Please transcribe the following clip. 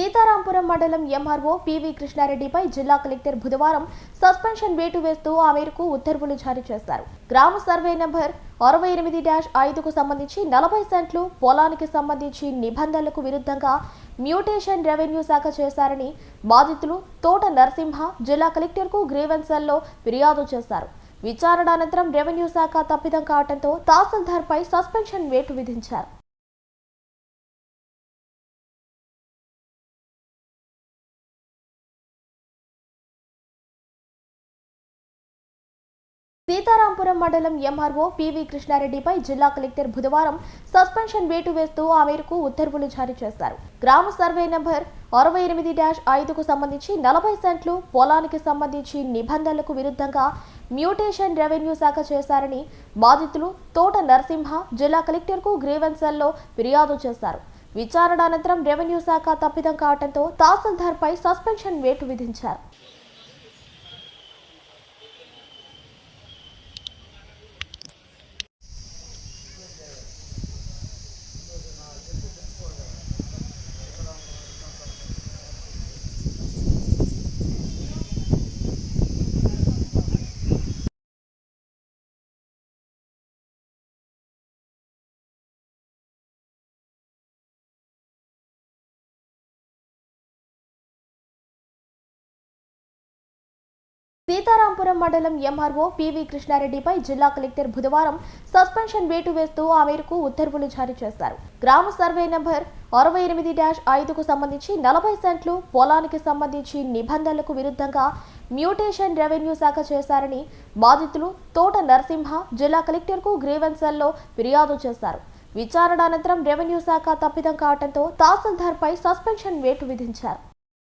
సీతారాంపురం మండలం MRO PV కృష్ణారెడ్డిపై జిల్లా collector బుధవారం సస్పెన్షన్ వేటు వేస్తూ ఆ మేరకు ఉత్తర్వులు జారీ చేశారు. గ్రామ సర్వే నంబర్ అరవై ఎనిమిది డాష్ ఐదుకు సంబంధించి నలభై సెంట్లు పొలానికి సంబంధించి నిబంధనలకు విరుద్ధంగా మ్యూటేషన్ రెవెన్యూ శాఖ చేశారని బాధితులు తోట నరసింహ జిల్లా కలెక్టర్కు గ్రీవెన్సల్లో ఫిర్యాదు చేశారు. విచారణ అనంతరం రెవెన్యూ శాఖ తప్పిదం కావడంతో తహసీల్దార్పై సస్పెన్షన్ వేటు విధించారు. సీతారాంపురం మండలం ఎంఆర్ఓ పివి కృష్ణారెడ్డిపై జిల్లా కలెక్టర్ బుధవారం సస్పెన్షన్ వేటు వేస్తూ ఆ మేరకు ఉత్తర్వులు జారీ చేశారు. గ్రామ సర్వే నంబర్ అరవై ఎనిమిది డాష్ ఐదుకు సంబంధించి నలభై సెంట్లు పొలానికి సంబంధించి నిబంధనలకు విరుద్ధంగా మ్యూటేషన్ రెవెన్యూ శాఖ చేశారని బాధితులు తోట నరసింహ జిల్లా కలెక్టర్కు గ్రీవెన్సల్లో ఫిర్యాదు చేశారు. విచారణ అనంతరం రెవెన్యూ శాఖ తప్పిదం కావడంతో తహసీల్దార్పై సస్పెన్షన్ వేటు విధించారు. సీతారాంపురం మండలం ఎంఆర్ఓ పివి కృష్ణారెడ్డిపై జిల్లా కలెక్టర్ బుధవారం సస్పెన్షన్ వేటు వేస్తూ ఆ మేరకు ఉత్తర్వులు జారీ చేశారు. గ్రామ సర్వే నంబర్ అరవై ఎనిమిది డాష్ ఐదుకు సంబంధించి నలభై సెంట్లు పొలానికి సంబంధించి నిబంధనలకు విరుద్ధంగా మ్యూటేషన్ రెవెన్యూ శాఖ చేశారని బాధితులు తోట నరసింహ జిల్లా కలెక్టర్కు గ్రీవెన్సల్లో ఫిర్యాదు చేశారు. విచారణ అనంతరం రెవెన్యూ శాఖ తప్పిదం కావడంతో తహసీల్దార్పై సస్పెన్షన్ వేటు విధించారు.